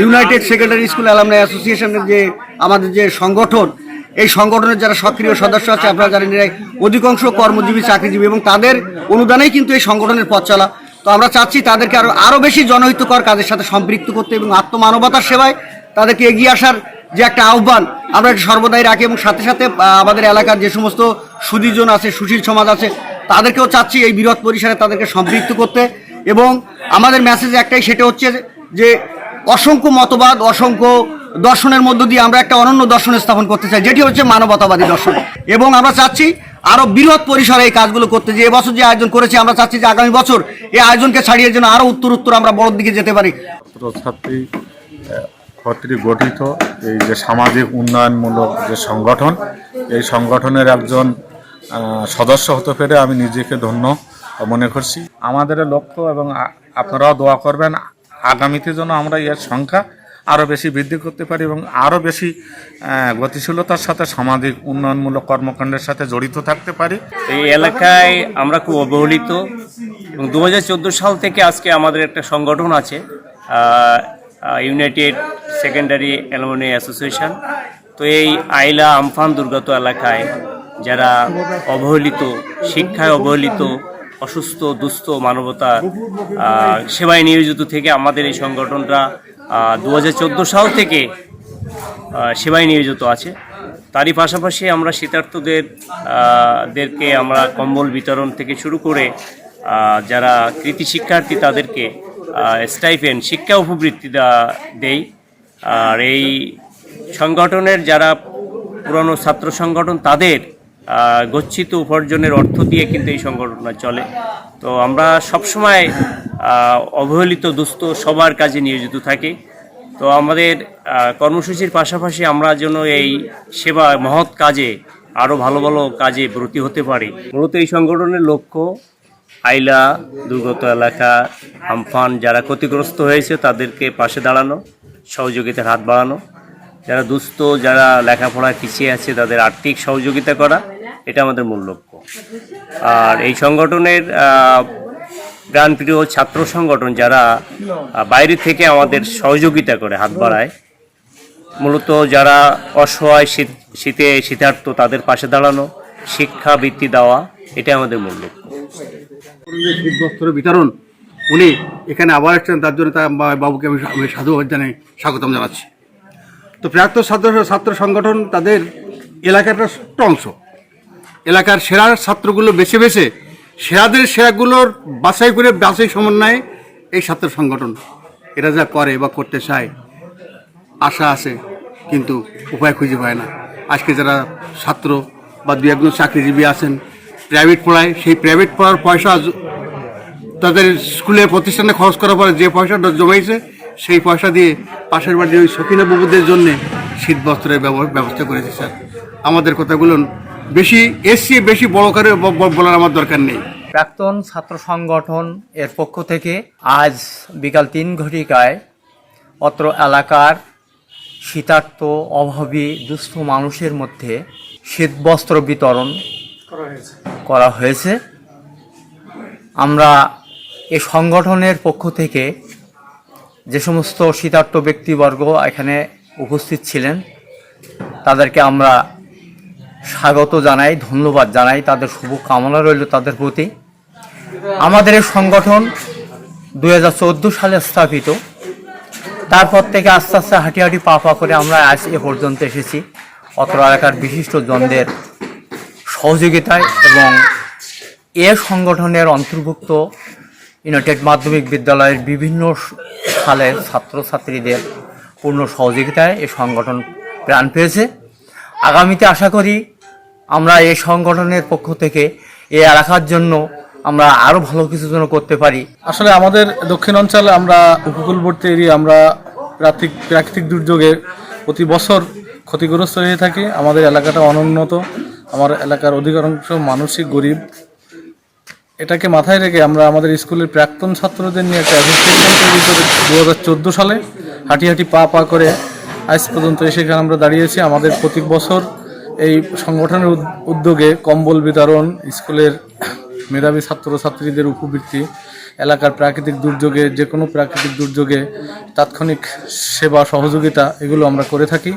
United secondary school alumni অ্যাসোসিয়েশনের যে আমাদের যে সংগঠন, এই সংগঠনের যারা সক্রিয় সদস্য আছে, আপনারা জানেন এরা অধিকাংশ কর্মজীবী, চাকরিজীবী এবং তাদের অনুদানেই কিন্তু এই সংগঠনের পথ চলা। তো আমরা চাচ্ছি তাদেরকে আরও আরও বেশি জনহিতকর কাজের সাথে সম্পৃক্ত করতে এবং আত্মমানবতার সেবায় তাদেরকে এগিয়ে আসার যে একটা আহ্বান আমরা সর্বদাই রাখি এবং সাথে সাথে আমাদের এলাকার যে সমস্ত সুদীজন আছে, সুশীল সমাজ আছে, তাদেরকেও চাচ্ছি এই বৃহৎ পরিসরে তাদেরকে সম্পৃক্ত করতে এবং আমাদের মেসেজ একটাই, সেটা হচ্ছে যে অসংখ্য মতবাদ, অসংখ্য দর্শনের মধ্য দিয়ে আমরা একটা অনন্য দর্শন স্থাপন করতে চাই, যেটি হচ্ছে মানবতাবাদী দর্শন। এবং আমরা চাচ্ছি আরও বৃহৎ পরিসরে এই কাজগুলো করতে যে এবছর যে আয়োজন করেছি, আমরা চাচ্ছি যে আগামী বছর এই আয়োজনকে ছাড়িয়ে যেন আরও উত্তর উত্তর আমরা বড় দিকে যেতে পারি। কর্তৃক গঠিত এই যে সামাজিক উন্নয়নমূলক যে সংগঠন, এই সংগঠনের একজন সদস্য হতে পেরে আমি নিজেকে ধন্য মনে করছি। আমাদের লক্ষ্য এবং আপনারাও দোয়া করবেন আগামীতে যেন আমরা এর সংখ্যা আরও বেশি বৃদ্ধি করতে পারি এবং আরও বেশি গতিশীলতার সাথে সামাজিক উন্নয়নমূলক কর্মকাণ্ডের সাথে জড়িত থাকতে পারি। এই এলাকায় আমরা খুব অবহেলিত এবং দু হাজার চোদ্দ সাল থেকে আজকে আমাদের একটা সংগঠন আছে ইউনাইটেড সেকেন্ডারি অ্যালুমিনি অ্যাসোসিয়েশন তো এই আইলা আমফান দুর্গত এলাকায় যারা অবহেলিত, শিক্ষায় অবহেলিত অসুস্থ, দুস্থ, মানবতা সেবায় নিয়োজিত থেকে আমাদের এই সংগঠনটা দু হাজার চোদ্দ সাল থেকে সেবায় নিয়োজিত আছে। তারই পাশাপাশি আমরা শীতার্থদের দেরকে আমরা কম্বল বিতরণ থেকে শুরু করে যারা কৃতি শিক্ষার্থী তাদেরকে স্টাইফেন শিক্ষা উপবৃত্তি দেই। আর এই সংগঠনের যারা পুরনো ছাত্র সংগঠন তাদের গচ্ছিত উপার্জনের অর্থ দিয়ে কিন্তু এই সংগঠনটা চলে। তো আমরা সবসময় অবহেলিত দুস্থ সবার কাজে নিয়োজিত থাকি। তো আমাদের কর্মসূচির পাশাপাশি আমরা যেন এই সেবা মহৎ কাজে আরও ভালো ভালো কাজে ব্রতী হতে পারি। মূলত এই সংগঠনের লক্ষ্য আইলা, দুর্গত এলাকা, আমফান যারা ক্ষতিগ্রস্ত হয়েছে তাদেরকে পাশে দাঁড়ানো, সহযোগিতার হাত বাড়ানো। যারা দুস্থ, যারা লেখাপড়া পিছিয়ে আছে তাদের আর্থিক সহযোগিতা করা। এটা আমাদের মূল লক্ষ্য। আর এই সংগঠনের প্রাণপ্রিয় ছাত্র সংগঠন যারা বাইরে থেকে আমাদের সহযোগিতা করে হাত বাড়ায়, মূলত যারা অসহায় শীত, শীতে শীতার্থ, তাদের পাশে দাঁড়ানো, শিক্ষা, বৃত্তি দেওয়া এটা আমাদের মূল লক্ষ্য। বিতরণ, উনি এখানে আবার এসেছেন, তার জন্য তার বাবুকে আমি আমি সাধুবাদ জানাই স্বাগতম জানাচ্ছি। তো প্রাক্ত ছাত্র ছাত্র সংগঠন তাদের এলাকার একটা অংশ এলাকার সেরা ছাত্রগুলো বেছে বেছে সেরাদের সেরাগুলোর বাছাই করে বাছাই সমন্বয়ে এই ছাত্র সংগঠন। এরা যা করে বা করতে চায়, আশা আছে, কিন্তু উপায় খুঁজে পায় না। আজকে যারা ছাত্র বা দু একজন চাকরিজীবী আছেন প্রাইভেট পড়ায়, সেই প্রাইভেট পড়ার পয়সা তাদের স্কুলের প্রতিষ্ঠানে খরচ করার পরে যে পয়সাটা জমাইছে, সেই পয়সা দিয়ে পাশের বাড়ির ওই সখিনা বাবুদের জন্যে শীত বস্ত্রের ব্যব- ব্যবস্থা করেছে স্যার। আমাদের কথাগুলো বেশি এসছি বেশি বড় করে বলার আমার দরকার নেই। প্রাক্তন ছাত্র সংগঠন এর পক্ষ থেকে আজ বিকাল তিন ঘটিকায় অত্র এলাকার শীতার্থ অভাবী, দুস্থ মানুষের মধ্যে শীতবস্ত্র বিতরণ করা হয়েছে। আমরা এ সংগঠনের পক্ষ থেকে যে সমস্ত শীতার্থ ব্যক্তিবর্গ এখানে উপস্থিত ছিলেন, তাদেরকে আমরা স্বাগত জানাই, ধন্যবাদ জানাই। তাদের শুভ কামনা রইল তাদের প্রতি। আমাদের এই সংগঠন দু হাজার চোদ্দ সালে স্থাপিত। তারপর থেকে আস্তে আস্তে হাঁটি হাঁটি পা পা করে আমরা আজ এ পর্যন্ত এসেছি। অত্র এলাকার বিশিষ্ট জনদের সহযোগিতায় এবং এ সংগঠনের অন্তর্ভুক্ত ইউনাইটেড মাধ্যমিক বিদ্যালয়ের বিভিন্ন সালের ছাত্রছাত্রীদের পূর্ণ সহযোগিতায় এ সংগঠন প্রাণ পেয়েছে। আগামীতে আশা করি আমরা এই সংগঠনের পক্ষ থেকে এই এলাকার জন্য আমরা আরও ভালো কিছু যেন করতে পারি। আসলে আমাদের দক্ষিণ অঞ্চলে আমরা উপকূলবর্তী এরিয়া, আমরা প্রাকৃতিক প্রাকৃতিক দুর্যোগে প্রতি বছর ক্ষতিগ্রস্ত হয়ে থাকি। আমাদের এলাকাটা অনুন্নত, আমার এলাকার অধিকাংশ মানসিক গরিব। এটাকে মাথায় রেখে আমরা আমাদের স্কুলের প্রাক্তন ছাত্রদের নিয়ে একটা অ্যাসোসিয়েশন তৈরি করে দু হাজার চোদ্দ সালে হাঁটি হাঁটি পা পা করে আজ পর্যন্ত এসে আমরা দাঁড়িয়েছি আমাদের প্রতি বছর এই সংগঠনের উদ্যোগে কম্বল বিতরণ, স্কুলের মেধাবী ছাত্রছাত্রীদের উপবৃত্তি, এলাকার প্রাকৃতিক দুর্যোগে যে কোনো প্রাকৃতিক দুর্যোগে তাৎক্ষণিক সেবা সহযোগিতা, এগুলো আমরা করে থাকি।